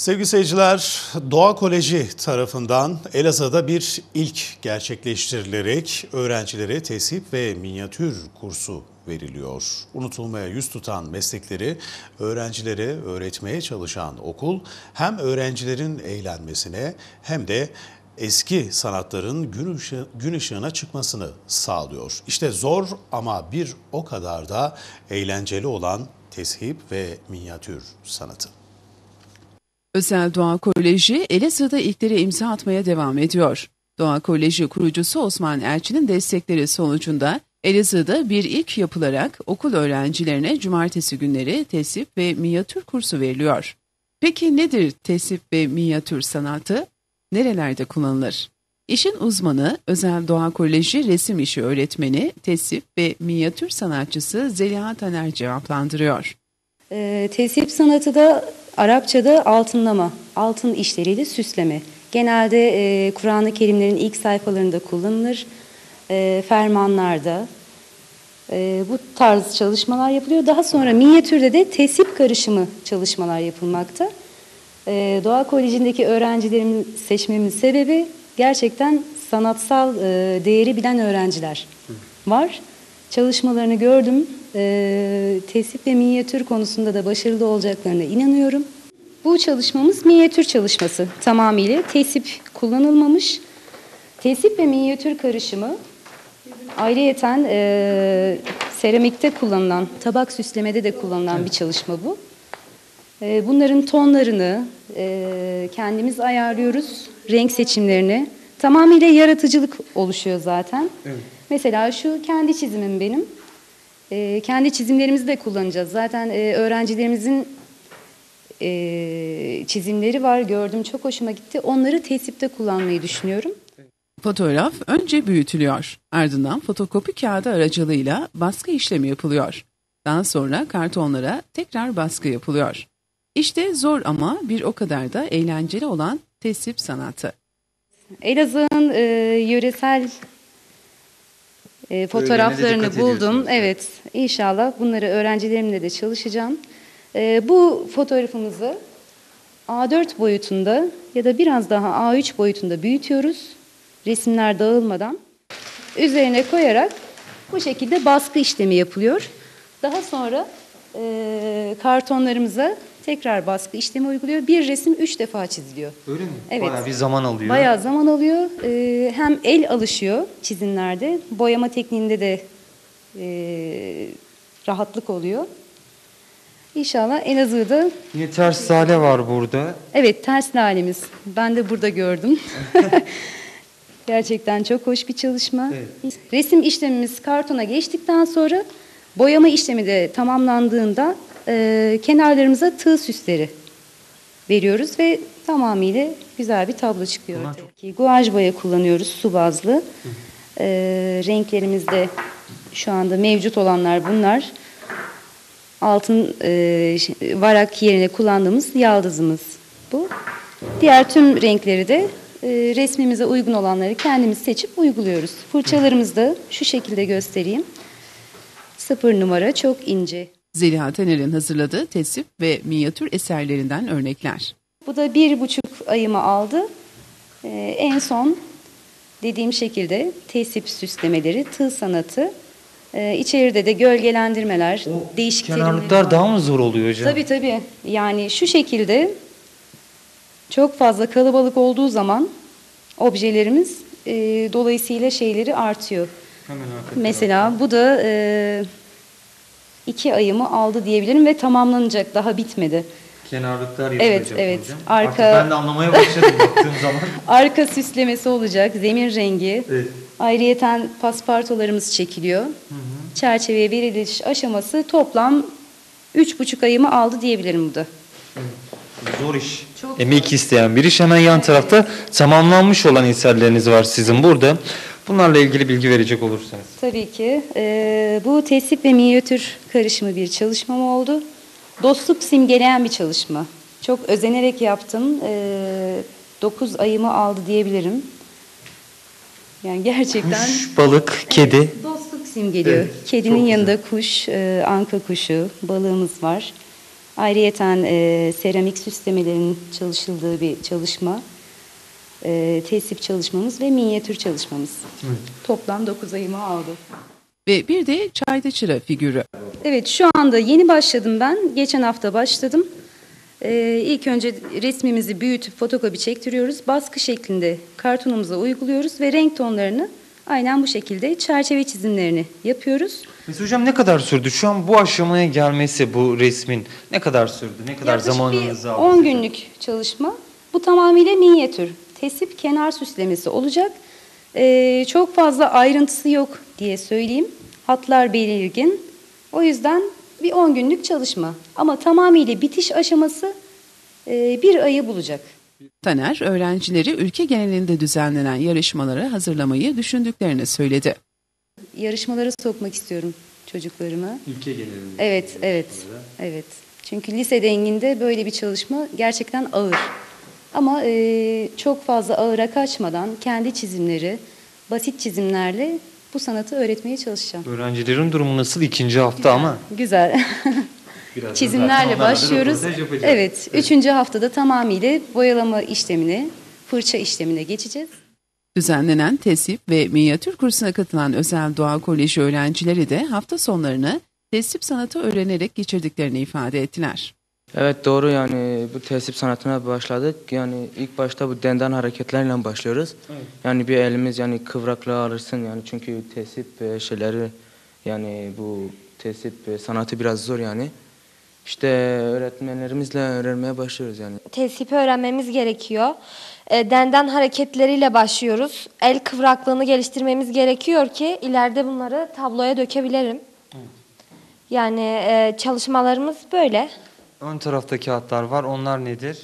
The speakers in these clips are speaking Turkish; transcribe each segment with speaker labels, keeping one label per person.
Speaker 1: Sevgili seyirciler, Doğa Koleji tarafından Elazığ'da bir ilk gerçekleştirilerek öğrencilere tesip ve minyatür kursu veriliyor. Unutulmaya yüz tutan meslekleri öğrencilere öğretmeye çalışan okul hem öğrencilerin eğlenmesine hem de eski sanatların gün, ışı- gün ışığına çıkmasını sağlıyor. İşte zor ama bir o kadar da eğlenceli olan teship ve minyatür sanatı.
Speaker 2: Özel Doğa Koleji Elazığ'da ilklere imza atmaya devam ediyor. Doğa Koleji kurucusu Osman Elçi'nin destekleri sonucunda Elazığ'da bir ilk yapılarak okul öğrencilerine cumartesi günleri tesip ve minyatür kursu veriliyor. Peki nedir tesip ve minyatür sanatı? Nerelerde kullanılır? İşin uzmanı Özel Doğa Koleji resim işi öğretmeni, tesip ve minyatür sanatçısı Zeliha Taner cevaplandırıyor.
Speaker 3: Ee, tesip sanatı da Arapçada altınlama, altın işleriyle süsleme. Genelde e, Kur'an-ı Kerimlerin ilk sayfalarında kullanılır, e, fermanlarda. e, bu tarz çalışmalar yapılıyor. Daha sonra minyatürde de tesip karışımı çalışmalar yapılmakta. E, Doğa Koleji'ndeki öğrencilerimi seçmemin sebebi gerçekten sanatsal e, değeri bilen öğrenciler var. Çalışmalarını gördüm. E, tesip ve minyatür konusunda da başarılı olacaklarına inanıyorum. Bu çalışmamız minyatür çalışması tamamıyla tesip kullanılmamış. Tesip ve minyatür karışımı ayrıyeten e, seramikte kullanılan, tabak süslemede de kullanılan bir çalışma bu. E, bunların tonlarını e, kendimiz ayarlıyoruz, renk seçimlerini. Tamamıyla yaratıcılık oluşuyor zaten. Mesela şu kendi çizimim benim. E, kendi çizimlerimizi de kullanacağız. Zaten e, öğrencilerimizin e, çizimleri var, gördüm çok hoşuma gitti. Onları tesipte kullanmayı düşünüyorum.
Speaker 2: Fotoğraf önce büyütülüyor. Ardından fotokopi kağıdı aracılığıyla baskı işlemi yapılıyor. Daha sonra kartonlara tekrar baskı yapılıyor. İşte zor ama bir o kadar da eğlenceli olan tesip sanatı.
Speaker 3: Elazığ'ın e, yöresel e, fotoğraflarını buldum. Evet, inşallah bunları öğrencilerimle de çalışacağım. E, bu fotoğrafımızı A4 boyutunda ya da biraz daha A3 boyutunda büyütüyoruz. Resimler dağılmadan. Üzerine koyarak bu şekilde baskı işlemi yapılıyor. Daha sonra e, kartonlarımıza tekrar baskı işlemi uyguluyor. Bir resim üç defa çiziliyor.
Speaker 4: Öyle mi?
Speaker 3: Evet.
Speaker 4: Bayağı bir zaman alıyor.
Speaker 3: Bayağı zaman alıyor. Ee, hem el alışıyor çizimlerde, boyama tekniğinde de e, rahatlık oluyor. İnşallah Elazığ'da,
Speaker 4: Yine ters lale var burada.
Speaker 3: evet ters lalemiz. Ben de burada gördüm. Gerçekten çok hoş bir çalışma. Resim işlemimiz kartona geçtikten sonra boyama işlemi de tamamlandığında e, kenarlarımıza tığ süsleri veriyoruz ve tamamıyla güzel bir tablo çıkıyor.
Speaker 4: Bunlar
Speaker 3: ortaya. Guaj boya kullanıyoruz su bazlı. Ee, renklerimizde şu anda mevcut olanlar bunlar. Altın e, varak yerine kullandığımız yaldızımız bu. Diğer tüm renkleri de e, resmimize uygun olanları kendimiz seçip uyguluyoruz. Fırçalarımızı da şu şekilde göstereyim. Sıfır numara çok ince.
Speaker 2: Zeliha Taner'in hazırladığı tesip ve minyatür eserlerinden örnekler.
Speaker 3: Bu da bir buçuk ayımı aldı. Ee, en son dediğim şekilde tesip süslemeleri, tığ sanatı. Ee, içeride de gölgelendirmeler,
Speaker 4: O
Speaker 3: değişik
Speaker 4: kenarlıklar
Speaker 3: var.
Speaker 4: daha mı zor oluyor hocam?
Speaker 3: Tabii tabii. Yani şu şekilde çok fazla kalabalık olduğu zaman objelerimiz e, dolayısıyla şeyleri artıyor.
Speaker 4: Hemen
Speaker 3: Mesela bu da e, iki ayımı aldı diyebilirim ve tamamlanacak daha bitmedi.
Speaker 4: Kenarlıklar
Speaker 3: Evet,
Speaker 4: yapılacak
Speaker 3: evet.
Speaker 4: hocam.
Speaker 3: Arka-
Speaker 4: Artık ben de anlamaya başladım baktığım zaman.
Speaker 3: Arka süslemesi olacak, zemin rengi.
Speaker 4: Evet.
Speaker 3: Ayrıyeten paspartolarımız çekiliyor. Çerçeveye veriliş aşaması toplam üç buçuk ayımı aldı diyebilirim bu da.
Speaker 4: Zor iş. Emek isteyen bir iş. Hemen yan tarafta tamamlanmış olan eserleriniz var sizin burada. Bunlarla ilgili bilgi verecek olursanız.
Speaker 3: Tabii ki. Ee, bu tesip ve minyatür karışımı bir çalışmam oldu. Dostluk simgeleyen bir çalışma. Çok özenerek yaptım. Ee, 9 ayımı aldı diyebilirim. Yani gerçekten
Speaker 4: Kuş, balık, kedi.
Speaker 3: dostluk simgeliyor.
Speaker 4: Evet,
Speaker 3: Kedinin yanında kuş, e, anka kuşu, balığımız var. Ayrıyeten e, seramik süslemelerin çalışıldığı bir çalışma. E, tesip çalışmamız ve minyatür çalışmamız. Toplam 9 ayımı aldı.
Speaker 2: Ve bir de çayda çıra figürü.
Speaker 3: Evet şu anda yeni başladım ben. Geçen hafta başladım. Ee, ilk önce resmimizi büyütüp fotokopi çektiriyoruz. Baskı şeklinde kartonumuza uyguluyoruz ve renk tonlarını aynen bu şekilde çerçeve çizimlerini yapıyoruz.
Speaker 4: Mesela hocam ne kadar sürdü? Şu an bu aşamaya gelmesi bu resmin ne kadar sürdü? Ne kadar
Speaker 3: Yaklaşık
Speaker 4: zamanınızı aldı?
Speaker 3: 10
Speaker 4: size?
Speaker 3: günlük çalışma. Bu tamamıyla minyatür. Tesip kenar süslemesi olacak. Ee, çok fazla ayrıntısı yok diye söyleyeyim. Hatlar belirgin. O yüzden bir 10 günlük çalışma. Ama tamamıyla bitiş aşaması e, bir ayı bulacak.
Speaker 2: Taner, öğrencileri ülke genelinde düzenlenen yarışmaları hazırlamayı düşündüklerini söyledi.
Speaker 3: Yarışmalara sokmak istiyorum çocuklarımı.
Speaker 4: Ülke genelinde.
Speaker 3: Evet, evet, evet. Çünkü lise denginde böyle bir çalışma gerçekten ağır. Ama e, çok fazla ağıra kaçmadan kendi çizimleri, basit çizimlerle bu sanatı öğretmeye çalışacağım.
Speaker 4: Öğrencilerin durumu nasıl? İkinci hafta ama.
Speaker 3: Güzel. Çizimlerle başlıyoruz.
Speaker 4: yapacağız.
Speaker 3: Evet, üçüncü haftada tamamıyla boyalama işlemine, fırça işlemine geçeceğiz.
Speaker 2: Düzenlenen tesip ve minyatür kursuna katılan Özel Doğa Koleji öğrencileri de hafta sonlarını tesip sanatı öğrenerek geçirdiklerini ifade ettiler.
Speaker 5: Evet doğru yani bu tesip sanatına başladık. Yani ilk başta bu denden hareketlerle başlıyoruz. Yani bir elimiz yani kıvraklığı alırsın yani çünkü tesip e, şeyleri yani bu tesip e, sanatı biraz zor yani. İşte öğretmenlerimizle öğrenmeye başlıyoruz yani.
Speaker 6: tesipi öğrenmemiz gerekiyor. E, Denden hareketleriyle başlıyoruz. El kıvraklığını geliştirmemiz gerekiyor ki ileride bunları tabloya dökebilirim. Yani e, çalışmalarımız böyle.
Speaker 4: Ön tarafta kağıtlar var. Onlar nedir?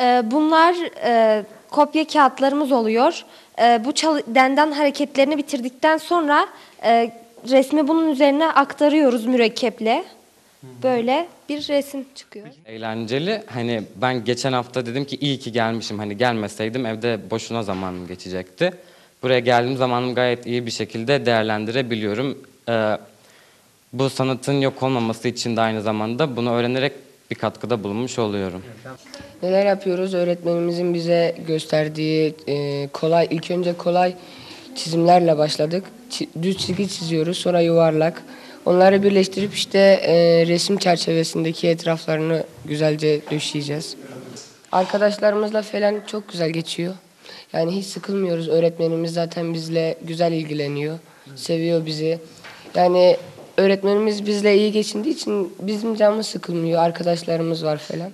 Speaker 6: E, Bunlar e, kopya kağıtlarımız oluyor. E, Bu denden hareketlerini bitirdikten sonra e, resmi bunun üzerine aktarıyoruz mürekkeple. Böyle bir resim çıkıyor.
Speaker 7: Eğlenceli. Hani ben geçen hafta dedim ki iyi ki gelmişim. Hani gelmeseydim evde boşuna zamanım geçecekti. Buraya geldiğim zamanım gayet iyi bir şekilde değerlendirebiliyorum. Ee, bu sanatın yok olmaması için de aynı zamanda bunu öğrenerek bir katkıda bulunmuş oluyorum.
Speaker 8: Neler yapıyoruz? Öğretmenimizin bize gösterdiği e, kolay, ilk önce kolay çizimlerle başladık. Düz çizgi çiziyoruz, sonra yuvarlak. Onları birleştirip işte e, resim çerçevesindeki etraflarını güzelce döşeyeceğiz. Arkadaşlarımızla falan çok güzel geçiyor. Yani hiç sıkılmıyoruz. Öğretmenimiz zaten bizle güzel ilgileniyor. Seviyor bizi. Yani öğretmenimiz bizle iyi geçindiği için bizim canımız sıkılmıyor. Arkadaşlarımız var falan.